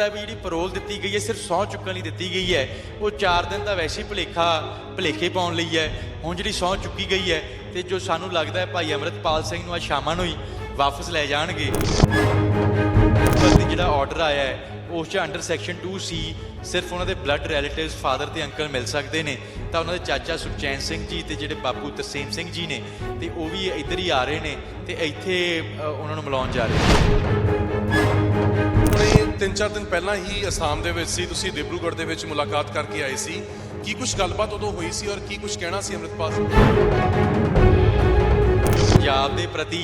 ਨਿਕਲਦਾ ਵੀ ਜਿਹੜੀ ਪੈਰੋਲ ਦਿੱਤੀ ਗਈ ਹੈ, ਸਿਰਫ ਸਹੁੰ ਚੁੱਕਣ ਲਈ ਦਿੱਤੀ ਗਈ ਹੈ। ਉਹ 4 ਦਿਨ ਦਾ ਵੈਸੇ ਹੀ ਭੁਲੇਖਾ, ਭੁਲੇਖੇ ਪਾਉਣ ਲਈ ਹੈ। ਹੁਣ ਜਿਹੜੀ ਸਹੁੰ ਚੁੱਕੀ ਗਈ ਹੈ ਤੇ ਜੋ ਸਾਨੂੰ ਲੱਗਦਾ ਹੈ ਭਾਈ ਅਮਰਤਪਾਲ ਸਿੰਘ ਨੂੰ ਅੱਜ ਸ਼ਾਮਾਂ ਨੂੰ ਹੀ ਵਾਪਸ ਲੈ ਜਾਣਗੇ। ਜਿਹੜਾ ਆਰਡਰ ਆਇਆ ਹੈ, ਉਸ ਚ ਅੰਡਰ ਸੈਕਸ਼ਨ 2C ਸਿਰਫ ਉਹਨਾਂ ਦੇ ਬਲੱਡ ਰਿਲੇਟਿਵਸ ਫਾਦਰ ਤੇ ਅੰਕਲ ਮਿਲ ਸਕਦੇ ਨੇ। ਤਾਂ ਉਹਨਾਂ ਦੇ ਚਾਚਾ ਸੁਖਚੈਨ ਸਿੰਘ ਜੀ ਤੇ ਜਿਹੜੇ ਬਾਪੂ ਤਰਸੇਮ ਸਿੰਘ ਜੀ ਨੇ, ਤੇ ਉਹ ਵੀ ਇੱਧਰ ਹੀ ਆ ਰਹੇ ਨੇ ਤੇ ਇੱਥੇ ਉਹਨਾਂ ਨੂੰ ਮਿਲਾਉਣ ਜਾ ਰਹੇ ਨੇ। ਹੁਣੇ ਤਿੰਨ ਚਾਰ ਦਿਨ ਪਹਿਲਾਂ ਹੀ ਅਸਾਮ ਦੇ ਵਿੱਚ ਸੀ। ਤੁਸੀਂ ਡਿਬਰੂਗੜ੍ਹ ਦੇ ਵਿੱਚ ਮੁਲਾਕਾਤ ਕਰਕੇ ਆਏ ਸੀ। ਕੀ ਕੁਝ ਗੱਲਬਾਤ ਉਦੋਂ ਹੋਈ ਸੀ ਔਰ ਕੀ ਕੁਝ ਕਹਿਣਾ ਸੀ ਅੰਮ੍ਰਿਤਪਾਲ? ਸਿੰਘ ਪੰਜਾਬ ਦੇ ਪ੍ਰਤੀ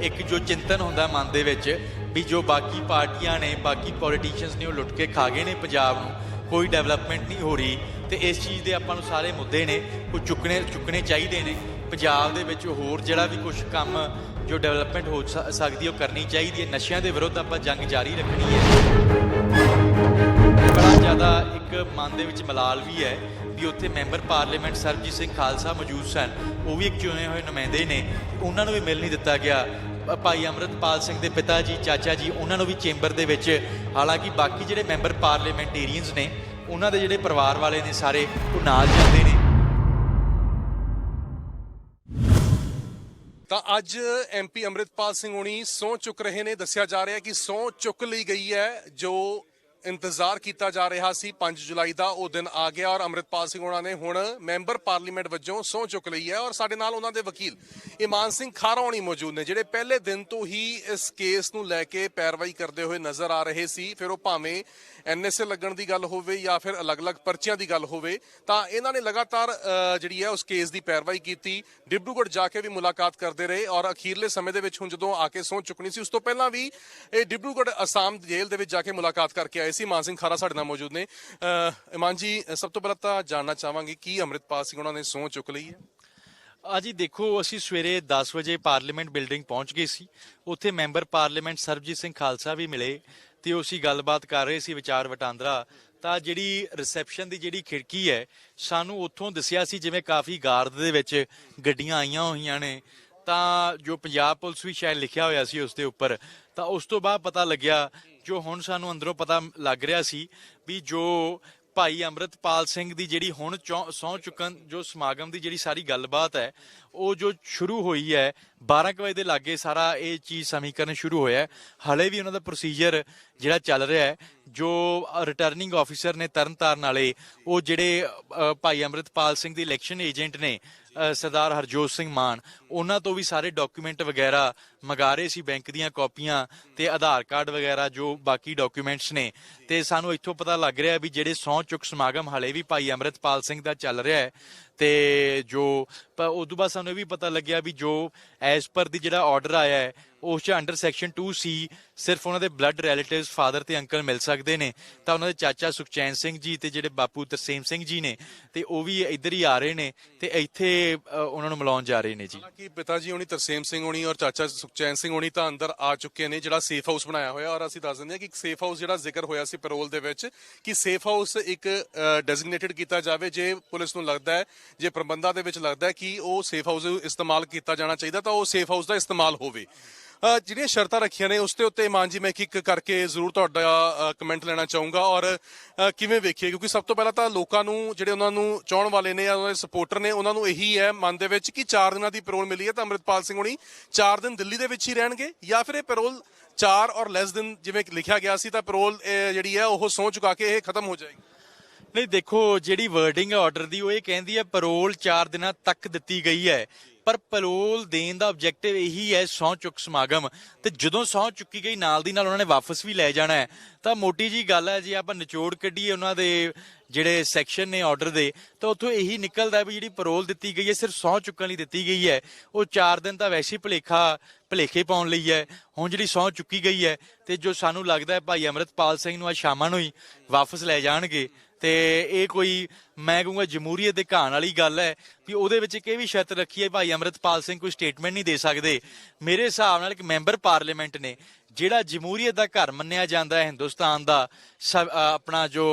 ਇੱਕ ਜੋ ਚਿੰਤਨ ਹੁੰਦਾ ਮਨ ਦੇ ਵਿੱਚ ਵੀ ਜੋ ਬਾਕੀ ਪਾਰਟੀਆਂ ਨੇ, ਬਾਕੀ ਪੋਲੀਟੀਸ਼ੀਅਨਸ ਨੇ ਉਹ ਲੁੱਟ ਕੇ ਖਾ ਗਏ ਨੇ ਪੰਜਾਬ ਨੂੰ। ਕੋਈ ਡਿਵੈਲਪਮੈਂਟ ਨਹੀਂ ਹੋ ਰਹੀ ਤੇ ਇਸ ਚੀਜ਼ ਦੇ ਆਪਾਂ ਨੂੰ ਸਾਰੇ ਮੁੱਦੇ ਨੇ, ਉਹ ਚੁੱਕਣੇ ਚੁੱਕਣੇ ਚਾਹੀਦੇ ਨੇ। ਪੰਜਾਬ ਦੇ ਵਿੱਚ ਹੋਰ ਜਿਹੜਾ ਵੀ ਕੁਝ ਕੰਮ ਜੋ ਡਿਵੈਲਪਮੈਂਟ ਹੋ ਸਕਦੀ ਉਹ ਕਰਨੀ ਚਾਹੀਦੀ ਹੈ। ਨਸ਼ਿਆਂ ਦੇ ਵਿਰੁੱਧ ਆਪਾਂ ਜੰਗ ਜਾਰੀ ਰੱਖਣੀ ਹੈ। ਬੜਾ ਜ਼ਿਆਦਾ ਇੱਕ ਮਨ ਦੇ ਵਿੱਚ ਮਲਾਲ ਵੀ ਹੈ ਵੀ ਉੱਥੇ ਮੈਂਬਰ ਪਾਰਲੀਮੈਂਟ ਸਰਬਜੀਤ ਸਿੰਘ ਖਾਲਸਾ ਮੌਜੂਦ ਸਨ। ਉਹ ਵੀ ਇੱਕ ਚੁਣੇ ਹੋਏ ਨੁਮਾਇੰਦੇ ਨੇ। ਉਹਨਾਂ ਨੂੰ ਵੀ ਮਿਲ ਨਹੀਂ ਦਿੱਤਾ ਗਿਆ। ਭਾਈ ਅਮਰਤਪਾਲ ਸਿੰਘ ਦੇ ਪਿਤਾ ਜੀ, ਚਾਚਾ ਜੀ, ਉਹਨਾਂ ਨੂੰ ਵੀ ਚੇਂਬਰ ਦੇ ਵਿੱਚ। ਹਾਲਾਂਕਿ ਬਾਕੀ ਜਿਹੜੇ ਮੈਂਬਰ ਪਾਰਲੀਮੈਂਟੇਰੀਅਨਸ ਨੇ, ਉਹਨਾਂ ਦੇ ਜਿਹੜੇ ਪਰਿਵਾਰ ਵਾਲੇ ਨੇ ਸਾਰੇ, ਉਹ ਨਾਲ ਜਾਂਦੇ ਨੇ। ਤਾਂ ਅੱਜ ਐਮਪੀ ਅੰਮ੍ਰਿਤਪਾਲ ਸਿੰਘ ਹੋਣੀ ਸਹੁੰ ਚੁੱਕ ਰਹੇ ਨੇ। ਦੱਸਿਆ ਜਾ ਰਿਹਾ ਕਿ ਸਹੁੰ ਚੁੱਕ ਲਈ ਗਈ ਹੈ ਜੋ ਇੰਤਜ਼ਾਰ ਕੀਤਾ ਜਾ ਰਿਹਾ ਸੀ। 5 ਜੁਲਾਈ ਦਾ ਉਹ ਦਿਨ ਆ ਗਿਆ ਔਰ ਅੰਮ੍ਰਿਤਪਾਲ ਸਿੰਘ ਉਹਨਾਂ ਨੇ ਹੁਣ ਮੈਂਬਰ ਪਾਰਲੀਮੈਂਟ ਵਜੋਂ ਸਹੁੰ ਚੁੱਕ ਲਈ ਹੈ ਔਰ ਸਾਡੇ ਨਾਲ ਉਹਨਾਂ ਦੇ ਵਕੀਲ ਇਮਾਨ ਸਿੰਘ ਖਾਰਾ ਹੋਣੀ ਮੌਜੂਦ ਨੇ, ਜਿਹੜੇ ਪਹਿਲੇ ਦਿਨ ਤੋਂ ਹੀ ਇਸ ਕੇਸ ਨੂੰ ਲੈ ਕੇ ਪੈਰਵਾਈ ਕਰਦੇ ਹੋਏ ਨਜ਼ਰ ਆ ਰਹੇ ਸੀ। ਫਿਰ ਉਹ ਭਾਵੇਂ ਐਨਐਸਏ ਲੱਗਣ ਦੀ ਗੱਲ ਹੋਵੇ ਜਾਂ ਫਿਰ ਅਲੱਗ-ਅਲੱਗ ਪਰਚੀਆਂ ਦੀ ਗੱਲ ਹੋਵੇ, ਤਾਂ ਇਹਨਾਂ ਨੇ ਲਗਾਤਾਰ ਜਿਹੜੀ ਹੈ ਉਸ ਕੇਸ ਦੀ ਪੈਰਵਾਈ ਕੀਤੀ। ਡਿਬਰੂਗੜ੍ਹ ਜਾ ਕੇ ਵੀ ਮੁਲਾਕਾਤ ਕਰਦੇ ਰਹੇ ਔਰ ਅਖੀਰਲੇ ਸਮੇਂ ਦੇ ਵਿੱਚ ਹੁਣ ਜਦੋਂ ਆ ਕੇ ਸਹੁੰ ਚੁੱਕਣੀ ਸੀ, ਉਸ ਤੋਂ ਪਹਿਲਾਂ ਵੀ ਇਹ ਡਿਬਰੂਗੜ੍ਹ ਅਸਾਮ ਜੇਲ੍ਹ ਦੇ ਵਿੱਚ ਜਾ ਕੇ ਮੁਲਾਕਾਤ ਕਰਕੇ ਆਏ ਸੀ, ਮਾਨ ਸਿੰਘ ਖਾਰਾ ਸਾਡੇ ਨਾਲ ਮੌਜੂਦ ਨੇ। ਇਮਾਨ ਜੀ, ਸਭ ਤੋਂ ਪਹਿਲਾਂ ਤਾਂ ਜਾਣਨਾ ਚਾਹਾਂਗੇ ਕੀ ਅੰਮ੍ਰਿਤਪਾਲ ਸਿੰਘ ਉਹਨਾਂ ਨੇ ਸਹੁੰ ਚੁੱਕ ਲਈ ਹੈ? ਅਜੀ ਦੇਖੋ, ਅਸੀਂ ਸਵੇਰੇ 10 ਵਜੇ ਪਾਰਲੀਮੈਂਟ ਬਿਲਡਿੰਗ ਪਹੁੰਚ ਗਏ ਸੀ। ਉੱਥੇ ਮੈਂਬਰ ਪਾਰਲੀਮੈਂਟ ਸਰਬਜੀਤ ਸਿੰਘ ਖਾਲਸਾ ਵੀ ਮਿਲੇ ਤੇ ਅਸੀਂ ਗੱਲਬਾਤ ਕਰ ਰਹੇ ਸੀ ਵਿਚਾਰ ਵਟਾਂਦਰਾ। ਤਾਂ ਜਿਹੜੀ ਰਿਸੈਪਸ਼ਨ ਦੀ ਜਿਹੜੀ ਖਿੜਕੀ ਹੈ, ਸਾਨੂੰ ਉੱਥੋਂ ਦੱਸਿਆ ਸੀ ਜਿਵੇਂ ਕਾਫੀ ਗਾਰਡ ਦੇ ਵਿੱਚ ਗੱਡੀਆਂ ਆਈਆਂ ਹੋਈਆਂ ਨੇ। ਤਾਂ ਜੋ ਪੰਜਾਬ ਪੁਲਿਸ ਵੀ ਸ਼ਾਇਦ ਲਿਖਿਆ ਹੋਇਆ ਸੀ ਉਸ ਦੇ ਉੱਪਰ, ਤਾਂ ਉਸ ਤੋਂ ਬਾਅਦ ਪਤਾ ਲੱਗਿਆ ਜੋ ਹੁਣ ਸਾਨੂੰ ਅੰਦਰੋਂ ਪਤਾ ਲੱਗ ਰਿਹਾ ਸੀ ਵੀ ਜੋ ਭਾਈ ਅੰਮ੍ਰਿਤਪਾਲ ਸਿੰਘ ਦੀ ਜਿਹੜੀ ਹੁਣ ਸੌ ਚੁੱਕਣ, ਜੋ ਸਮਾਗਮ ਦੀ ਜਿਹੜੀ ਸਾਰੀ ਗੱਲਬਾਤ ਹੈ, ਉਹ ਜੋ ਸ਼ੁਰੂ ਹੋਈ ਹੈ 12 ਕੁ ਵਜੇ ਦੇ ਲਾਗੇ ਸਾਰਾ ਇਹ ਚੀਜ਼ ਸਮੀਕਰਨ ਸ਼ੁਰੂ ਹੋਇਆ ਹੈ। ਹਲੇ ਵੀ ਉਹਨਾਂ ਦਾ ਪ੍ਰੋਸੀਜਰ ਜਿਹੜਾ ਚੱਲ ਰਿਹਾ ਹੈ, ਜੋ ਰਿਟਰਨਿੰਗ ਆਫੀਸਰ ਨੇ ਤਰਨਤਾਰਨ ਵਾਲੇ, ਉਹ ਜਿਹੜੇ ਭਾਈ ਅੰਮ੍ਰਿਤਪਾਲ ਸਿੰਘ ਦੇ ਇਲੈਕਸ਼ਨ ਏਜੰਟ ਨੇ ਸਰਦਾਰ ਹਰਜੋਤ ਸਿੰਘ ਮਾਨ, ਉਹਨਾਂ ਤੋਂ ਵੀ ਸਾਰੇ ਡਾਕੂਮੈਂਟ ਵਗੈਰਾ ਮੰਗਾ ਰਹੇ ਸੀ ਬੈਂਕ ਦੀਆਂ ਕਾਪੀਆਂ ਤੇ ਆਧਾਰ ਕਾਰਡ ਵਗੈਰਾ ਜੋ ਬਾਕੀ ਡਾਕੂਮੈਂਟਸ ਨੇ। ਤੇ ਸਾਨੂੰ ਇੱਥੋਂ ਪਤਾ ਲੱਗ ਰਿਹਾ ਵੀ ਜਿਹੜੇ ਸਹੁੰ ਚੁੱਕ ਸਮਾਗਮ ਹਲੇ ਵੀ ਭਾਈ ਅੰਮ੍ਰਿਤਪਾਲ ਸਿੰਘ ਦਾ ਚੱਲ ਰਿਹਾ ਹੈ ਤੇ ਜੋ ਪ- ਤੋਂ ਬਾਅਦ ਸਾਨੂੰ ਇਹ ਵੀ ਪਤਾ ਲੱਗਿਆ ਵੀ ਜੋ ਐਸ ਪਰ ਦੀ ਜਿਹੜਾ ਆਰਡਰ ਆਇਆ ਹੈ, ਉਸ ਚ ਅੰਡਰ ਸੈਕਸ਼ਨ 2C ਸਿਰਫ ਉਹਨਾਂ ਦੇ ਬਲੱਡ ਰਿਲੇਟਿਵਸ ਫਾਦਰ ਤੇ ਅੰਕਲ ਮਿਲ ਸਕਦੇ ਨੇ। ਤਾਂ ਉਹਨਾਂ ਦੇ ਚਾਚਾ ਸੁਖਚੈਨ ਸਿੰਘ ਜੀ ਤੇ ਜਿਹੜੇ ਬਾਪੂ ਤਰਸੇਮ ਸਿੰਘ ਜੀ ਨੇ, ਤੇ ਉਹ ਵੀ ਇੱਧਰ ਹੀ ਆ ਰਹੇ ਨੇ ਤੇ ਇੱਥੇ ਉਹਨਾਂ ਨੂੰ ਮਿਲਾਉਣ ਜਾ ਰਹੇ ਨੇ ਜੀ। ਹਾਲਾਂਕਿ ਪਿਤਾ ਜੀ ਹੋਣੀ ਤਰਸੇਮ ਸਿੰਘ ਹੋਣੀ ਔਰ ਚਾਚਾ ਸੁਖਚੈਨ ਸਿੰਘ ਹੋਣੀ ਤਾਂ ਅੰਦਰ ਆ ਚੁੱਕੇ ਨੇ, ਜਿਹੜਾ ਸੇਫ ਹਾਊਸ ਬਣਾਇਆ ਹੋਇਆ ਔਰ ਅਸੀਂ ਦੱਸ ਦਿੰਦੇ ਹਾਂ ਕਿ ਇੱਕ ਸੇਫ ਹਾਊਸ ਜਿਹੜਾ ਜ਼ਿਕਰ ਹੋਇਆ ਸੀ ਪੈਰੋਲ ਦੇ ਵਿੱਚ ਕਿ ਸੇਫ ਹਾਊਸ ਇੱਕ ਡੈਜ਼ਿਗਨੇਟਡ ਕੀਤਾ ਜਾਵੇ ਜੇ ਪੁਲਿਸ ਨੂੰ ਲੱਗਦਾ ਹੈ ਜੇ ਪ੍ਰਬੰਧਾਂ ਦੇ ਵਿੱਚ ਲੱਗਦਾ ਕਿ ਉਹ ਸੇਫ ਹਾਊਸ ਇਸਤੇਮਾਲ ਕੀਤਾ ਜਾਣਾ ਚਾਹੀਦਾ ਤਾਂ ਉਹ ਸੇਫ ਹਾਊਸ ਦਾ ਇਸਤੇਮਾਲ ਹੋਵੇ। ਜਿਹੜੀਆਂ ਸ਼ਰਤਾਂ ਰੱਖੀਆਂ ਨੇ ਉਸ ਦੇ ਉੱਤੇ ਇਮਾਨ ਜੀ ਮੈਂ ਇੱਕ ਇੱਕ ਕਰਕੇ ਜ਼ਰੂਰ ਤੁਹਾਡਾ ਕਮੈਂਟ ਲੈਣਾ ਚਾਹੂੰਗਾ ਔਰ ਕਿਵੇਂ ਵੇਖੀਏ? ਕਿਉਂਕਿ ਸਭ ਤੋਂ ਪਹਿਲਾਂ ਤਾਂ ਲੋਕਾਂ ਨੂੰ ਜਿਹੜੇ ਉਹਨਾਂ ਨੂੰ ਚਾਹਣ ਵਾਲੇ ਨੇ ਉਹਨਾਂ ਦੇ ਸਪੋਰਟਰ ਨੇ ਉਹਨਾਂ ਨੂੰ ਇਹੀ ਹੈ ਮਨ ਦੇ ਵਿੱਚ ਕਿ 4 ਦਿਨਾਂ ਦੀ ਪੈਰੋਲ ਮਿਲੀ ਹੈ ਤਾਂ ਅੰਮ੍ਰਿਤਪਾਲ ਸਿੰਘ ਹੋਣੀ 4 ਦਿਨ ਦਿੱਲੀ ਦੇ ਵਿੱਚ ਹੀ ਰਹਿਣਗੇ ਜਾਂ ਫਿਰ ਇਹ ਪੈਰੋਲ 4 ਔਰ ਲੈਸ ਦਿਨ ਜਿਵੇਂ ਲਿਖਿਆ ਗਿਆ ਸੀ ਤਾਂ ਪੈਰੋਲ ਅ, ਜਿਹੜੀ ਹੈ ਉਹ ਸਹੁੰ ਚੁਕਾ ਕੇ ਇਹ ਖਤਮ ਹੋ ਜਾਏਗੀ। ਨਹੀਂ, ਦੇਖੋ, ਜਿਹੜੀ ਵਰਡਿੰਗ ਹੈ ਆਰਡਰ ਦੀ, ਉਹ ਇਹ ਕਹਿੰਦੀ ਹੈ ਪੈਰੋਲ 4 ਦਿਨਾਂ ਤੱਕ ਦਿੱਤੀ ਗਈ ਹੈ। ਪਰ ਪੈਰੋਲ ਦੇਣ ਦਾ ਆਬਜੈਕਟਿਵ ਇਹੀ ਹੈ, ਸਹੁੰ ਚੁੱਕ ਸਮਾਗਮ। ਤੇ ਜਦੋਂ ਸਹੁੰ ਚੁੱਕੀ ਗਈ, ਨਾਲ ਦੀ ਨਾਲ ਉਹਨਾਂ ਨੇ ਵਾਪਸ ਵੀ ਲੈ ਜਾਣਾ ਹੈ। ਤਾਂ ਮੋਟੀ ਜੀ ਗੱਲ ਹੈ, ਜੇ ਆਪਾਂ ਨਿਚੋੜ ਕੱਢੀਏ ਉਹਨਾਂ ਦੇ ਜਿਹੜੇ ਸੈਕਸ਼ਨ ਨੇ ਆਰਡਰ ਦੇ, ਤਾਂ ਉੱਥੋਂ ਇਹੀ ਨਿਕਲਦਾ ਵੀ ਜਿਹੜੀ ਪੈਰੋਲ ਦਿੱਤੀ ਗਈ ਹੈ, ਸਿਰਫ ਸਹੁੰ ਚੁੱਕਣ ਲਈ ਦਿੱਤੀ ਗਈ ਹੈ। ਉਹ 4 ਦਿਨ ਤਾਂ ਵੈਸੇ ਹੀ ਭੁਲੇਖਾ, ਭੁਲੇਖੇ ਪਾਉਣ ਲਈ ਹੈ। ਹੁਣ ਜਿਹੜੀ ਸਹੁੰ ਚੁੱਕੀ ਗਈ ਹੈ ਤੇ ਜੋ ਸਾਨੂੰ ਲੱਗਦਾ ਹੈ ਭਾਈ ਅਮਰਤਪਾਲ ਸਿੰਘ ਨੂੰ ਅੱਜ ਸ਼ਾਮਾਂ ਨੂੰ ਹੀ ਵਾਪਸ ਲੈ ਜਾਣਗੇ। ਤੇ ਇਹ ਕੋਈ, ਮੈਂ ਕਹੂੰਗਾ ਜਮਹੂਰੀਅਤ ਦੇ ਘਾਣ ਵਾਲੀ ਗੱਲ ਹੈ ਵੀ ਉਹਦੇ ਵਿੱਚ ਇੱਕ ਇਹ ਵੀ ਸ਼ਰਤ ਰੱਖੀ ਹੈ, ਭਾਈ ਅਮਰਤਪਾਲ ਸਿੰਘ ਕੋਈ ਸਟੇਟਮੈਂਟ ਨਹੀਂ ਦੇ ਸਕਦੇ। ਮੇਰੇ ਹਿਸਾਬ ਨਾਲ ਇੱਕ ਮੈਂਬਰ ਪਾਰਲੀਮੈਂਟ ਨੇ ਜਿਹੜਾ ਜਮਹੂਰੀਅਤ ਦਾ ਘਰ ਮੰਨਿਆ ਜਾਂਦਾ ਹੈ ਹਿੰਦੁਸਤਾਨ ਦਾ ਆਪਣਾ ਜੋ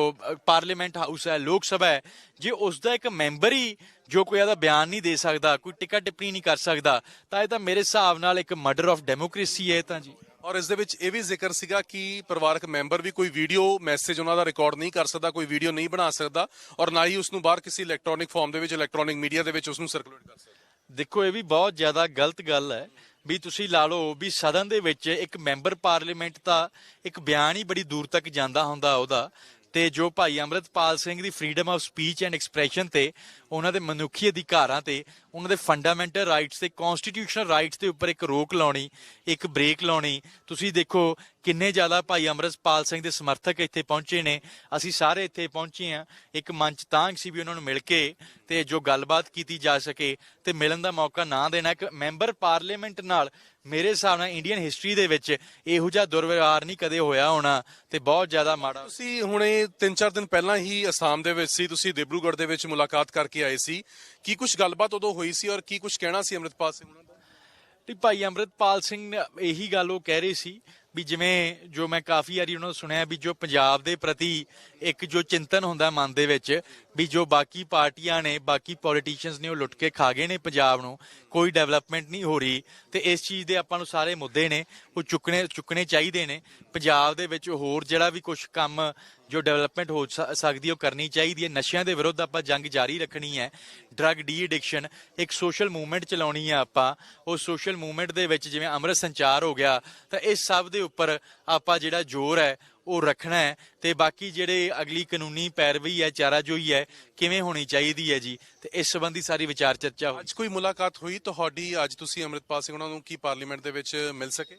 ਪਾਰਲੀਮੈਂਟ ਹਾਊਸ ਹੈ ਲੋਕ ਸਭਾ ਹੈ ਜੇ ਉਸ ਦਾ ਇੱਕ ਮੈਂਬਰ ਹੀ ਜੋ ਕੋਈ ਇਹਦਾ ਬਿਆਨ ਨਹੀਂ ਦੇ ਸਕਦਾ ਕੋਈ ਟਿਕਾ ਟਿੱਪਣੀ ਨਹੀਂ ਕਰ ਸਕਦਾ ਤਾਂ ਇਹ ਤਾਂ ਮੇਰੇ ਹਿਸਾਬ ਨਾਲ ਇੱਕ ਮਰਡਰ ਆਫ ਡੈਮੋਕ੍ਰੇਸੀ ਹੈ ਤਾਂ ਜੀ। ਔਰ ਇਸ ਦੇ ਵਿੱਚ ਇਹ ਵੀ ਜ਼ਿਕਰ ਸੀਗਾ ਕਿ ਪਰਿਵਾਰਕ ਮੈਂਬਰ ਵੀ ਕੋਈ ਵੀਡੀਓ ਮੈਸੇਜ ਉਹਨਾਂ ਦਾ ਰਿਕਾਰਡ ਨਹੀਂ ਕਰ ਸਕਦਾ ਕੋਈ ਵੀਡੀਓ ਨਹੀਂ ਬਣਾ ਸਕਦਾ ਔਰ ਨਾ ਹੀ ਉਸ ਨੂੰ ਬਾਹਰ ਕਿਸੇ ਇਲੈਕਟ੍ਰੋਨਿਕ ਫਾਰਮ ਦੇ ਵਿੱਚ ਇਲੈਕਟ੍ਰੋਨਿਕ ਮੀਡੀਆ ਦੇ ਵਿੱਚ ਉਸ ਨੂੰ ਸਰਕੂਲੇਟ ਕਰ ਸਕਦਾ। ਦੇਖੋ ਇਹ ਵੀ ਬਹੁਤ ਜ਼ਿਆਦਾ ਗਲਤ ਗੱਲ ਹੈ ਵੀ ਤੁਸੀਂ ਲਾ ਲਓ ਵੀ ਸਦਨ ਦੇ ਵਿੱਚ ਇੱਕ ਮੈਂਬਰ ਪਾਰਲੀਮੈਂਟ ਦਾ ਇੱਕ ਬਿਆਨ ਹੀ ਬੜੀ ਦੂਰ ਤੱਕ ਜਾਂਦਾ ਹੁੰਦਾ ਉਹਦਾ ਤੇ ਜੋ ਭਾਈ ਅੰਮ੍ਰਿਤਪਾਲ ਸਿੰਘ ਦੀ freedom of speech and expression ਤੇ ਉਹਨਾਂ ਦੇ ਮਨੁੱਖੀ ਅਧਿਕਾਰਾਂ ਤੇ ਉਹਨਾਂ ਦੇ ਫੰਡਾਮੈਂਟਲ ਰਾਈਟਸ ਤੇ ਕਨਸਟੀਟਿਊਸ਼ਨਲ ਰਾਈਟਸ ਦੇ ਉੱਪਰ ਇੱਕ ਰੋਕ ਲਾਉਣੀ, ਇੱਕ ਬ੍ਰੇਕ ਲਾਉਣੀ। ਤੁਸੀਂ ਦੇਖੋ ਕਿੰਨੇ ਜ਼ਿਆਦਾ ਭਾਈ ਅੰਮ੍ਰਿਤਪਾਲ ਸਿੰਘ ਦੇ ਸਮਰਥਕ ਇੱਥੇ ਪਹੁੰਚੇ ਨੇ। ਅਸੀਂ ਸਾਰੇ ਇੱਥੇ ਪਹੁੰਚੇ ਆ ਇੱਕ ਮੰਚ ਤਾਂ ਸੀ ਵੀ ਉਹਨਾਂ ਨੂੰ ਮਿਲ ਕੇ ਤੇ ਜੋ ਗੱਲਬਾਤ ਕੀਤੀ ਜਾ ਸਕੇ ਤੇ ਮਿਲਣ ਦਾ ਮੌਕਾ ਨਾ ਦੇਣਾ। ਇੱਕ ਮੈਂਬਰ ਪਾਰਲੀਮੈਂਟ ਨਾਲ ਮੇਰੇ ਹਿਸਾਬ ਨਾਲ ਇੰਡੀਅਨ ਹਿਸਟਰੀ ਦੇ ਵਿੱਚ ਇਹੋ ਜਿਹਾ ਦੁਰਵਿਵਹਾਰ ਨਹੀਂ ਕਦੇ ਹੋਇਆ ਹੋਣਾ ਤੇ ਬਹੁਤ ਜ਼ਿਆਦਾ ਮਾੜਾ ਤੁਸੀਂ ਹੁਣੇ 3-4 ਦਿਨ ਪਹਿਲਾਂ ਹੀ ਅਸਾਮ ਦੇ ਵਿੱਚ ਸੀ। ਤੁਸੀਂ ਦਿਬਰੂਗੜ੍ਹ ਦੇ ਵਿੱਚ ਮੁਲਾਕਾਤ ਕਰਕੇ ਆਏ ਸੀ। ਕੀ ਕੁਝ ਗੱਲਬਾਤ ਉਦੋਂ ਹੋਈ ਸੀ ਔਰ ਕੀ ਕੁਝ ਕਹਿਣਾ ਸੀ ਅੰਮ੍ਰਿਤਪਾਲ ਸਿੰਘ ਉਹਨਾਂ ਦਾ? ਤੇ ਭਾਈ, ਅੰਮ੍ਰਿਤਪਾਲ ਸਿੰਘ ਇਹੀ ਗੱਲ ਉਹ ਕਹਿ ਰਹੇ ਸੀ ਵੀ ਜਿਵੇਂ ਜੋ ਮੈਂ ਕਾਫੀ ਵਾਰੀ ਉਹਨਾਂ ਨੂੰ ਸੁਣਿਆ ਵੀ ਜੋ ਪੰਜਾਬ ਦੇ ਪ੍ਰਤੀ ਇੱਕ ਜੋ ਚਿੰਤਨ ਹੁੰਦਾ ਮਨ ਦੇ ਵਿੱਚ ਵੀ ਜੋ ਬਾਕੀ ਪਾਰਟੀਆਂ ਨੇ, ਬਾਕੀ ਪੋਲੀਟੀਸ਼ੀਅਨਸ ਨੇ ਉਹ ਲੁੱਟ ਕੇ ਖਾ ਗਏ ਨੇ ਪੰਜਾਬ ਨੂੰ, ਕੋਈ ਡਿਵੈਲਪਮੈਂਟ ਨਹੀਂ ਹੋ ਰਹੀ ਤੇ ਇਸ ਚੀਜ਼ ਦੇ ਆਪਾਂ ਨੂੰ ਸਾਰੇ ਮੁੱਦੇ ਨੇ, ਉਹ ਚੁੱਕਣੇ ਚੁੱਕਣੇ ਚਾਹੀਦੇ ਨੇ। ਪੰਜਾਬ ਦੇ ਵਿੱਚ ਹੋਰ ਜਿਹੜਾ ਵੀ ਕੁਝ ਕੰਮ ਜੋ ਡਿਵੈਲਪਮੈਂਟ ਹੋ ਸਕਦੀ ਉਹ ਕਰਨੀ ਚਾਹੀਦੀ ਹੈ। ਨਸ਼ਿਆਂ ਦੇ ਵਿਰੁੱਧ ਆਪਾਂ ਜੰਗ ਜਾਰੀ ਰੱਖਣੀ ਹੈ। ਡਰੱਗ ਡੀ ਐਡਿਕਸ਼ਨ ਇੱਕ ਸੋਸ਼ਲ ਮੂਵਮੈਂਟ ਚਲਾਉਣੀ ਹੈ ਆਪਾਂ। ਉਹ ਸੋਸ਼ਲ ਮੂਵਮੈਂਟ ਦੇ ਵਿੱਚ ਜਿਵੇਂ ਅੰਮ੍ਰਿਤ ਸੰਚਾਰ ਹੋ ਗਿਆ, ਤਾਂ ਇਸ ਸਭ ਦੇ ਉੱਪਰ ਆਪਾਂ ਜਿਹੜਾ ਜ਼ੋਰ ਹੈ, ਉਹ ਰੱਖਣਾ ਹੈ। ਤੇ ਬਾਕੀ ਜਿਹੜੇ ਅਗਲੀ ਕਾਨੂੰਨੀ ਪੈਰਵੀ ਹੈ, ਚਾਰਾਜੋਈ ਹੈ, ਕਿਵੇਂ ਹੋਣੀ ਚਾਹੀਦੀ ਹੈ ਜੀ? ਤੇ ਇਸ ਸੰਬੰਧੀ ਸਾਰੀ ਵਿਚਾਰ ਚਰਚਾ ਹੋਈ। ਅੱਜ ਕੋਈ ਮੁਲਾਕਾਤ ਹੋਈ, ਤੁਹਾਡੀ ਅੱਜ ਤੁਸੀਂ ਅੰਮ੍ਰਿਤਪਾਲ ਸਿੰਘ ਉਹਨਾਂ ਨੂੰ ਕੀ ਪਾਰਲੀਮੈਂਟ ਦੇ ਵਿੱਚ ਮਿਲ ਸਕੇ?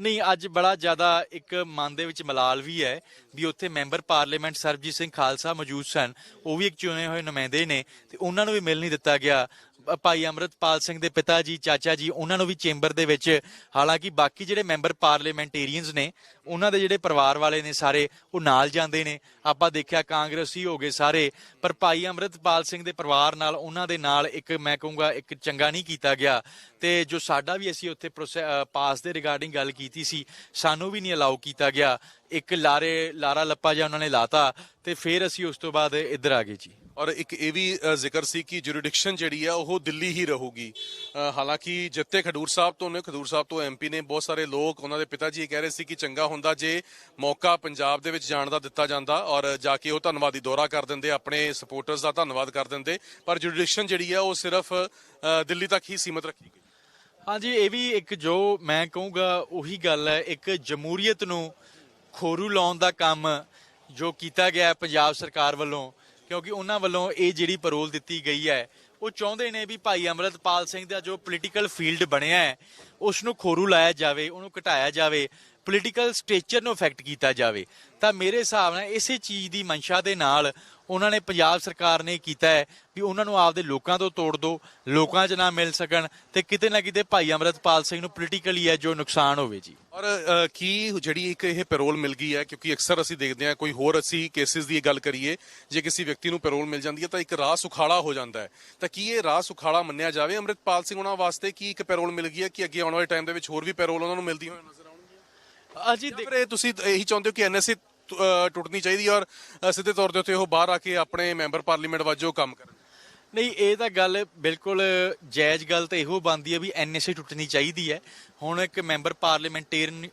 ਨਹੀਂ, ਅੱਜ ਬੜਾ ਜ਼ਿਆਦਾ ਇੱਕ ਮਨ ਦੇ ਵਿੱਚ ਮਲਾਲ ਵੀ ਹੈ ਵੀ ਉੱਥੇ ਮੈਂਬਰ ਪਾਰਲੀਮੈਂਟ ਸਰਬਜੀਤ ਸਿੰਘ ਖਾਲਸਾ ਮੌਜੂਦ ਸਨ। ਉਹ ਵੀ ਇੱਕ ਚੁਣੇ ਹੋਏ ਨੁਮਾਇੰਦੇ ਨੇ ਤੇ ਉਹਨਾਂ ਨੂੰ ਵੀ ਮਿਲ ਨਹੀਂ ਦਿੱਤਾ ਗਿਆ। ਭਾਈ ਅੰਮ੍ਰਿਤਪਾਲ ਸਿੰਘ ਦੇ ਪਿਤਾ ਜੀ, ਚਾਚਾ ਜੀ, ਉਹਨਾਂ ਨੂੰ ਵੀ ਚੈਂਬਰ ਦੇ ਵਿੱਚ। ਹਾਲਾਂਕਿ ਬਾਕੀ ਜਿਹੜੇ ਮੈਂਬਰ ਪਾਰਲੀਮੈਂਟੇਰੀਅਨਸ ਨੇ, ਉਹਨਾਂ ਦੇ ਜਿਹੜੇ ਪਰਿਵਾਰ ਵਾਲੇ ਨੇ ਸਾਰੇ, ਉਹ ਨਾਲ ਜਾਂਦੇ ਨੇ। ਆਪਾਂ ਦੇਖਿਆ ਕਾਂਗਰਸੀ ਹੋ ਗਏ ਸਾਰੇ, ਪਰ ਭਾਈ ਅੰਮ੍ਰਿਤਪਾਲ ਸਿੰਘ ਦੇ ਪਰਿਵਾਰ ਨਾਲ, ਉਹਨਾਂ ਦੇ ਨਾਲ ਇੱਕ ਮੈਂ ਕਹੂੰਗਾ, ਇੱਕ ਚੰਗਾ ਨਹੀਂ ਕੀਤਾ ਗਿਆ। ਤੇ ਜੋ ਸਾਡਾ ਵੀ ਅਸੀਂ ਉੱਥੇ ਪਾਸ ਦੇ ਰਿਗਾਰਡਿੰਗ ਗੱਲ ਕੀਤੀ ਸੀ, ਸਾਨੂੰ ਵੀ ਨਹੀਂ ਅਲਾਉ ਕੀਤਾ ਗਿਆ। ਇੱਕ ਲਾਰੇ, ਲਾਰਾ ਲੱਪਾ ਜਿਹਾ ਉਹਨਾਂ ਨੇ ਲਾਤਾ, ਤੇ ਫਿਰ ਅਸੀਂ ਉਸ ਤੋਂ ਬਾਅਦ ਇੱਧਰ ਆ ਗਏ ਜੀ। ਔਰ ਇੱਕ ਇਹ ਵੀ ਜ਼ਿਕਰ ਸੀ ਕਿ ਜੁਰਿਡਿਕਸ਼ਨ ਜਿਹੜੀ ਆ, ਉਹ ਦਿੱਲੀ ਹੀ ਰਹੂਗੀ। ਹਾਲਾਂਕਿ ਜਿੱਤੇ ਖਡੂਰ ਸਾਹਿਬ ਤੋਂ ਨੇ, ਖਡੂਰ ਸਾਹਿਬ ਤੋਂ ਐਮਪੀ ਨੇ ਬਹੁਤ ਸਾਰੇ ਲੋਕ, ਉਹਨਾਂ ਦੇ ਪਿਤਾ ਜੀ ਇਹ ਕਹਿ ਰਹੇ ਸੀ ਕਿ ਚੰਗਾ ਹੁੰਦਾ ਜੇ ਮੌਕਾ ਪੰਜਾਬ ਦੇ ਵਿੱਚ ਜਾਣ ਦਾ ਦਿੱਤਾ ਜਾਂਦਾ ਔਰ ਜਾ ਕੇ ਉਹ ਧੰਨਵਾਦੀ ਦੌਰਾ ਕਰ ਦਿੰਦੇ, ਆਪਣੇ ਸਪੋਰਟਰਸ ਦਾ ਧੰਨਵਾਦ ਕਰ ਦਿੰਦੇ। ਪਰ ਜੁਰਿਡਿਕਸ਼ਨ ਜਿਹੜੀ ਆ, ਉਹ ਸਿਰਫ ਦਿੱਲੀ ਤੱਕ ਹੀ ਸੀਮਤ ਰੱਖੀ ਗਈ। ਹਾਂਜੀ, ਇਹ ਵੀ ਇੱਕ ਜੋ ਮੈਂ ਕਹੂੰਗਾ, ਉਹੀ ਗੱਲ ਹੈ। ਇੱਕ ਜਮਹੂਰੀਅਤ ਨੂੰ ਖੋਰੂ ਲਾਉਣ ਦਾ ਕੰਮ ਜੋ ਕੀਤਾ ਗਿਆ ਪੰਜਾਬ ਸਰਕਾਰ ਵੱਲੋਂ ਕਿਉਂਕਿ ਉਹਨਾਂ ਵੱਲੋਂ ਇਹ ਜਿਹੜੀ ਪਰੋਲ ਦਿੱਤੀ ਗਈ ਹੈ, ਉਹ ਚਾਹੁੰਦੇ ਨੇ ਵੀ ਭਾਈ ਅਮਰਤਪਾਲ ਸਿੰਘ ਦਾ ਜੋ ਪੋਲੀਟੀਕਲ ਫੀਲਡ ਬਣਿਆ ਹੈ ਉਸ ਨੂੰ ਖੋਰੂ ਲਾਇਆ ਜਾਵੇ, ਉਹਨੂੰ ਘਟਾਇਆ ਜਾਵੇ ਪੋਲੀਟੀਕਲ ਸਟੇਚਰ ਨੂੰ ਅਫੈਕਟ ਕੀਤਾ ਜਾਵੇ। ਤਾਂ ਮੇਰੇ ਹਿਸਾਬ ਨਾਲ ਇਸੇ ਚੀਜ਼ ਦੀ ਮਨਸ਼ਾ ਦੇ ਨਾਲ ਉਹਨਾਂ ਨੇ ਪੰਜਾਬ ਸਰਕਾਰ ਨੇ ਕੀਤਾ ਹੈ ਵੀ ਉਹਨਾਂ ਨੂੰ ਆਪਦੇ ਲੋਕਾਂ ਤੋਂ ਤੋੜ ਦਿਓ ਲੋਕਾਂ 'ਚ ਨਾ ਮਿਲ ਸਕਣ ਤੇ ਕਿਤੇ ਨਾ ਕਿਤੇ ਭਾਈ ਅਮਰਤਪਾਲ ਸਿੰਘ ਨੂੰ ਪੋਲੀਟੀਕਲੀ ਹੈ ਜੋ ਨੁਕਸਾਨ ਹੋਵੇ ਜੀ। ਔਰ ਕੀ ਜਿਹੜੀ ਇੱਕ ਇਹ ਪੈਰੋਲ ਮਿਲ ਗਈ ਹੈ ਕਿਉਂਕਿ ਅਕਸਰ ਅਸੀਂ ਦੇਖਦੇ ਹਾਂ ਕੋਈ ਹੋਰ ਅਸੀਂ ਕੇਸਿਸ ਦੀ ਗੱਲ ਕਰੀਏ ਜੇ ਕਿਸੇ ਵਿਅਕਤੀ ਨੂੰ ਪੈਰੋਲ ਮਿਲ ਜਾਂਦੀ ਹੈ ਤਾਂ ਇੱਕ ਰਾਹ ਸੁਖਾਲਾ ਹੋ ਜਾਂਦਾ ਹੈ। ਤਾਂ ਕੀ ਇਹ ਰਾਹ ਸੁਖਾਲਾ ਮੰਨਿਆ ਜਾਵੇ ਅੰਮ੍ਰਿਤਪਾਲ ਸਿੰਘ ਉਹਨਾਂ ਵਾਸਤੇ? ਕੀ ਇੱਕ ਪੈਰੋਲ ਮਿਲ ਗਈ ਹੈ ਕਿ ਅੱਗੇ ਆਉਣ ਵਾਲੇ ਟਾਈਮ ਦੇ ਵਿੱਚ ਹੋਰ ਵੀ ਪੈਰੋਲ ਉਹਨਾਂ ਨੂੰ ਮਿਲਦੀ ਹੋਏ ਨਜ਼ਰ ਆਉਣਗੀਆਂ? ਅਜੀ ਫਿਰ ਇਹ ਤੁਸੀਂ ਇਹੀ ਚਾਹੁੰਦੇ ਹੋ ਕਿ ਐਨਐਸਏ ਟੁੱਟਣੀ ਚਾਹੀਦੀ ਔਰ ਸਿੱਧੇ ਤੌਰ ਦੇ ਉੱਤੇ ਉਹ ਬਾਹਰ ਆ ਕੇ ਆਪਣੇ ਮੈਂਬਰ ਪਾਰਲੀਮੈਂਟ ਵਜੋਂ ਕੰਮ ਕਰਨ। ਨਹੀਂ, ਇਹ ਤਾਂ ਗੱਲ ਬਿਲਕੁਲ ਜਾਇਜ਼ ਗੱਲ ਤਾਂ ਇਹੋ ਬਣਦੀ ਹੈ ਵੀ ਐਨਐਸਏ ਟੁੱਟਣੀ ਚਾਹੀਦੀ ਹੈ। ਹੁਣ ਇੱਕ ਮੈਂਬਰ ਪਾਰਲੀਮੈਂਟੇਰੀਅਨ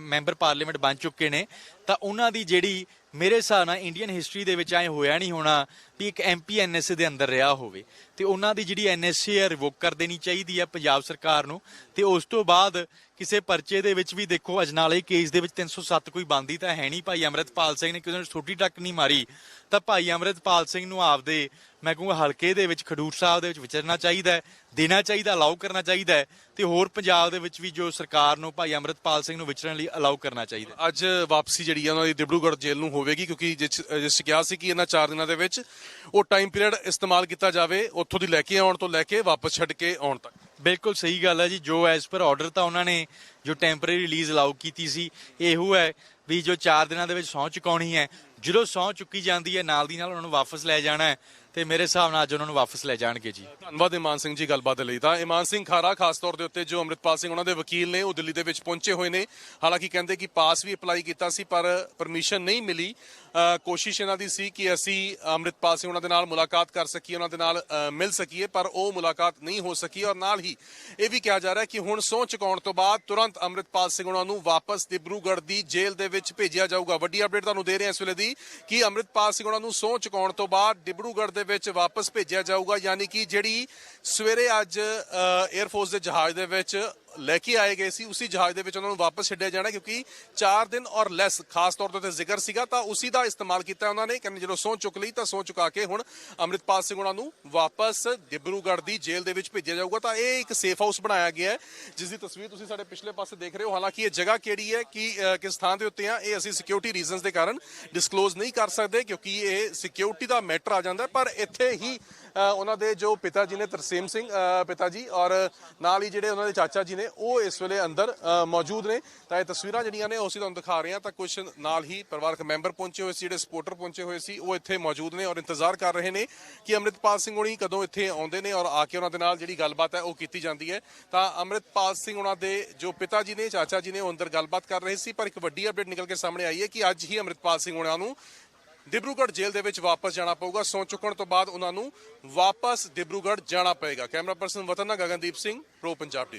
ਮੈਂਬਰ ਪਾਰਲੀਮੈਂਟ ਬਣ ਚੁੱਕੇ ਨੇ, ਤਾਂ ਉਹਨਾਂ ਦੀ ਜਿਹੜੀ ਮੇਰੇ ਹਿਸਾਬ ਨਾਲ ਇੰਡੀਅਨ ਹਿਸਟਰੀ ਦੇ ਵਿੱਚ ਐ ਹੋਇਆ ਨਹੀਂ ਹੋਣਾ ਵੀ ਇੱਕ ਐਮਪੀ ਐਨਐਸਏ ਦੇ ਅੰਦਰ ਰਿਹਾ ਹੋਵੇ, ਤੇ ਉਹਨਾਂ ਦੀ ਜਿਹੜੀ ਐਨਐਸਏ ਹੈ ਰਿਵੋਕ ਕਰ ਦੇਣੀ ਚਾਹੀਦੀ ਹੈ ਪੰਜਾਬ ਸਰਕਾਰ ਨੂੰ, ਤੇ ਉਸ ਤੋਂ ਬਾਅਦ ਕਿਸੇ ਪਰਚੇ ਦੇ ਵਿੱਚ ਵੀ ਦੇਖੋ, ਅਜਨਾਲੇ ਕੇਸ ਦੇ ਵਿੱਚ 307 ਕੋਈ ਬੰਦੀ ਤਾਂ ਹੈ ਨਹੀਂ। ਭਾਈ ਅਮਰਤਪਾਲ ਸਿੰਘ ਨੇ ਕਿਸੇ ਨੂੰ ਛੋਟੀ ਟੱਕ ਨਹੀਂ ਮਾਰੀ, ਤਾਂ ਭਾਈ ਅਮਰਤਪਾਲ ਸਿੰਘ ਨੂੰ ਆਪਦੇ, ਮੈਂ ਕਹੂੰਗਾ ਹਲਕੇ ਦੇ ਵਿੱਚ, ਖਡੂਰ ਸਾਹਿਬ ਦੇ ਵਿੱਚ ਵਿਚਰਨਾ ਚਾਹੀਦਾ ਹੈ, ਦੇਣਾ ਚਾਹੀਦਾ, ਅਲਾਉ ਕਰਨਾ ਚਾਹੀਦਾ ਹੈ, ਤੇ ਹੋਰ ਪੰਜਾਬ ਦੇ ਵਿੱਚ ਵੀ ਜੋ ਸਰਕਾਰ ਨੂੰ ਭਾਈ ਅਮਰਤਪਾਲ ਸਿੰਘ ਨੂੰ ਵਿਚਰਨ ਲਈ ਅਲਾਉ ਕਰਨਾ ਚਾਹੀਦਾ ਅੱਜ ਵਾਪਸੀ ਜਿਹੜੀ ਆ ਉਹਨਾਂ ਦੀ ਦਿਬੜੂਗੜ੍ਹ ਜੇਲ੍ਹ ਨੂੰ ਹੋਵੇਗੀ, ਕਿਉਂਕਿ ਜਿਸ ਜਿਸ ਕਿਹਾ ਸੀ ਕਿ ਇਹਨਾਂ 4 ਦਿਨਾਂ ਦੇ ਵਿੱਚ ਉਹ ਟਾਈਮ ਪੀਰੀਅਡ ਇਸਤੇਮਾਲ ਕੀਤਾ ਜਾਵੇ, ਉੱਥੋਂ ਦੀ ਲੈ ਕੇ ਆਉਣ ਤੋਂ ਲੈ ਕੇ ਵਾਪਸ ਛੱਡ ਕੇ ਆਉਣ ਤੱਕ। ਬਿਲਕੁਲ ਸਹੀ ਗੱਲ ਹੈ ਜੀ। ਜੋ ਐਸ ਪਰ ਆਰਡਰ ਤਾਂ ਉਹਨਾਂ ਨੇ ਜੋ ਟੈਂਪਰੇਰੀ ਰਿਲੀਜ਼ ਅਲਾਉ ਕੀਤੀ ਸੀ, ਇਹੋ ਹੈ ਵੀ ਜੋ 4 ਦਿਨਾਂ ਦੇ ਵਿੱਚ ਸਹੁੰ ਚੁਕਾਉਣੀ ਹੈ ਜਦੋਂ ਸਹੁੰ ਚੁੱਕੀ ਜਾਂਦੀ ਹੈ ਨਾਲ ਦੀ ਨਾਲ ਉਹਨਾਂ ਨੂੰ ਵਾਪਸ ਲੈ ਜਾਣਾ ਹੈ ਤੇ ਮੇਰੇ ਹਿਸਾਬ ਨਾਲ ਅੱਜ ਉਹਨਾਂ ਨੂੰ ਵਾਪਸ ਲੈ ਜਾਣਗੇ ਜੀ। ਧੰਨਵਾਦ ਇਮਾਨ ਸਿੰਘ ਜੀ ਗੱਲਬਾਤ ਦੇ ਲਈ। ਤਾਂ ਇਮਾਨ ਸਿੰਘ ਖਾਰਾ, ਖਾਸ ਤੌਰ ਦੇ ਉੱਤੇ ਜੋ ਅੰਮ੍ਰਿਤਪਾਲ ਸਿੰਘ ਉਹਨਾਂ ਦੇ ਵਕੀਲ ਨੇ, ਉਹ ਦਿੱਲੀ ਦੇ ਵਿੱਚ ਪਹੁੰਚੇ ਹੋਏ ਨੇ। ਹਾਲਾਂਕਿ ਕਹਿੰਦੇ ਕਿ ਪਾਸ ਵੀ ਅਪਲਾਈ ਕੀਤਾ ਸੀ, ਪਰ ਪਰਮਿਸ਼ਨ ਨਹੀਂ ਮਿਲੀ। ਕੋਸ਼ਿਸ਼ ਇਹਨਾਂ ਦੀ ਸੀ ਕਿ ਅਸੀਂ ਅੰਮ੍ਰਿਤਪਾਲ ਸਿੰਘ ਉਹਨਾਂ ਦੇ ਨਾਲ ਮੁਲਾਕਾਤ ਕਰ ਸਕੀਏ, ਉਹਨਾਂ ਦੇ ਨਾਲ ਮਿਲ ਸਕੀਏ, ਪਰ ਉਹ ਮੁਲਾਕਾਤ ਨਹੀਂ ਹੋ ਸਕੀ ਔਰ ਨਾਲ ਹੀ ਇਹ ਵੀ ਕਿਹਾ ਜਾ ਰਿਹਾ ਕਿ ਹੁਣ ਸਹੁੰ ਚੁਕਾਉਣ ਤੋਂ ਬਾਅਦ ਤੁਰੰਤ ਅੰਮ੍ਰਿਤਪਾਲ ਸਿੰਘ ਉਹਨਾਂ ਨੂੰ ਵਾਪਸ ਦਿਬਰੂਗੜ੍ਹ ਦੀ ਜੇਲ੍ਹ ਦੇ ਵਿੱਚ ਭੇਜਿਆ ਜਾਊਗਾ। ਵੱਡੀ ਅਪਡੇਟ ਤੁਹਾਨੂੰ ਦੇ ਰਹੇ ਹਾਂ ਇਸ ਵੇਲੇ ਦੀ ਕਿ ਅੰਮ੍ਰਿਤਪਾਲ ਸਿੰਘ ਉਹਨਾਂ ਨੂੰ ਸਹੁੰ ਚੁਕਾਉਣ ਤੋਂ ਬਾਅਦ ਡਿਬਰੂਗੜ੍ਹ ਦੇ ਵਿੱਚ ਵਾਪਸ ਭੇਜਿਆ ਜਾਊਗਾ, ਯਾਨੀ ਕਿ ਜਿਹੜੀ ਸਵੇਰੇ ਅੱਜ 에ਅਰ ਫੋਰਸ ਦੇ ਜਹਾਜ਼ ਦੇ ਵਿੱਚ ਲੈ ਕੇ ਆਏ ਗਏ ਸੀ, ਉਸੇ ਜਹਾਜ਼ ਦੇ ਵਿੱਚ ਉਹਨਾਂ ਨੂੰ ਵਾਪਸ ਛੱਡਿਆ ਜਾਣਾ ਕਿਉਂਕਿ 4 ਦਿਨ ਔਰ ਲੈਸ ਖਾਸ ਤੌਰ ਤੇ ਜ਼ਿਕਰ ਸੀਗਾ, ਤਾਂ ਉਸੇ ਦਾ ਇਸਤੇਮਾਲ ਕੀਤਾ ਉਹਨਾਂ ਨੇ, ਕਹਿੰਦੇ ਜਦੋਂ ਸਹੁੰ ਚੁੱਕ ਲਈ ਤਾਂ ਸਹੁੰ ਚੁਕਾ ਕੇ ਹੁਣ ਅੰਮ੍ਰਿਤਪਾਲ ਸਿੰਘ ਉਹਨਾਂ ਨੂੰ ਵਾਪਸ ਡਿਬਰੂਗੜ੍ਹ ਦੀ ਜੇਲ੍ਹ ਦੇ ਵਿੱਚ ਭੇਜਿਆ ਜਾਊਗਾ। ਤਾਂ ਇਹ ਇੱਕ ਸੇਫ ਹਾਊਸ ਬਣਾਇਆ ਗਿਆ ਹੈ, ਜਿਸ ਦੀ ਤਸਵੀਰ ਤੁਸੀਂ ਸਾਡੇ ਪਿਛਲੇ ਪਾਸੇ ਦੇਖ ਰਹੇ ਹੋ। ਹਾਲਾਂਕਿ ਇਹ ਜਗ੍ਹਾ ਕਿਹੜੀ ਹੈ, ਕਿ ਕਿਸ ਥਾਂ ਦੇ ਉੱਤੇ ਆ, ਇਹ ਅਸੀਂ ਸਿਕਿਉਰਿਟੀ ਰੀਜ਼ਨਸ ਦੇ ਕਾਰਨ ਡਿਸਕਲੋਜ਼ ਨਹੀਂ ਕਰ ਸਕਦੇ, ਕਿਉਂਕਿ ਇਹ ਸਿਕਿਉਰਿਟੀ ਦਾ ਮੈਟਰ ਆ ਜਾਂਦਾ ਪਰ ਇੱਥੇ ਹੀ ਉਹਨਾਂ ਦੇ ਜੋ ਪਿਤਾ ਜੀ ਨੇ ਤਰਸੇਮ ਸਿੰਘ ਪਿਤਾ ਜੀ ਔਰ ਨਾਲ ਹੀ ਜਿਹੜੇ ਉਹਨਾਂ ਦੇ ਚਾਚਾ ਜੀ ਨੇ, ਉਹ ਇਸ ਵੇਲੇ ਅੰਦਰ ਮੌਜੂਦ ਨੇ। ਤਾਂ ਇਹ ਤਸਵੀਰਾਂ ਜਿਹੜੀਆਂ ਨੇ, ਉਹ ਅਸੀਂ ਤੁਹਾਨੂੰ ਦਿਖਾ ਰਹੇ ਹਾਂ। ਤਾਂ ਕੁਝ ਨਾਲ ਹੀ ਪਰਿਵਾਰਕ ਮੈਂਬਰ ਪਹੁੰਚੇ ਹੋਏ ਸੀ, ਜਿਹੜੇ ਸਪੋਰਟਰ ਪਹੁੰਚੇ ਹੋਏ ਸੀ, ਉਹ ਇੱਥੇ ਮੌਜੂਦ ਨੇ ਔਰ ਇੰਤਜ਼ਾਰ ਕਰ ਰਹੇ ਨੇ ਕਿ ਅੰਮ੍ਰਿਤਪਾਲ ਸਿੰਘ ਹੋਣੀ ਕਦੋਂ ਇੱਥੇ ਆਉਂਦੇ ਨੇ ਔਰ ਆ ਕੇ ਉਹਨਾਂ ਦੇ ਨਾਲ ਜਿਹੜੀ ਗੱਲਬਾਤ ਹੈ, ਉਹ ਕੀਤੀ ਜਾਂਦੀ ਹੈ। ਤਾਂ ਅੰਮ੍ਰਿਤਪਾਲ ਸਿੰਘ ਉਹਨਾਂ ਦੇ ਜੋ ਪਿਤਾ ਜੀ ਨੇ, ਚਾਚਾ ਜੀ ਨੇ, ਉਹ ਅੰਦਰ ਗੱਲਬਾਤ ਕਰ ਰਹੇ ਸੀ, ਪਰ ਇੱਕ ਵੱਡੀ ਅਪਡੇਟ ਨਿਕਲ ਕੇ ਸਾਹਮਣੇ ਆਈ ਹੈ ਕਿ ਅੱਜ ਹੀ ਅੰਮ੍ਰਿਤਪਾਲ ਸਿੰਘ ਉਹਨਾਂ ਨੂੰ ਡਿਬਰੂਗੜ੍ਹ ਜੇਲ੍ਹ ਦੇ ਵਿੱਚ ਵਾਪਸ ਜਾਣਾ ਪਊਗਾ। ਸੌਂ ਚੁੱਕਣ ਤੋਂ ਬਾਅਦ ਉਹਨਾਂ ਨੂੰ ਵਾਪਸ ਡਿਬਰੂਗੜ੍ਹ ਜਾਣਾ ਪਏਗਾ। Camera person Watan Gagandeep Singh pro Punjab TV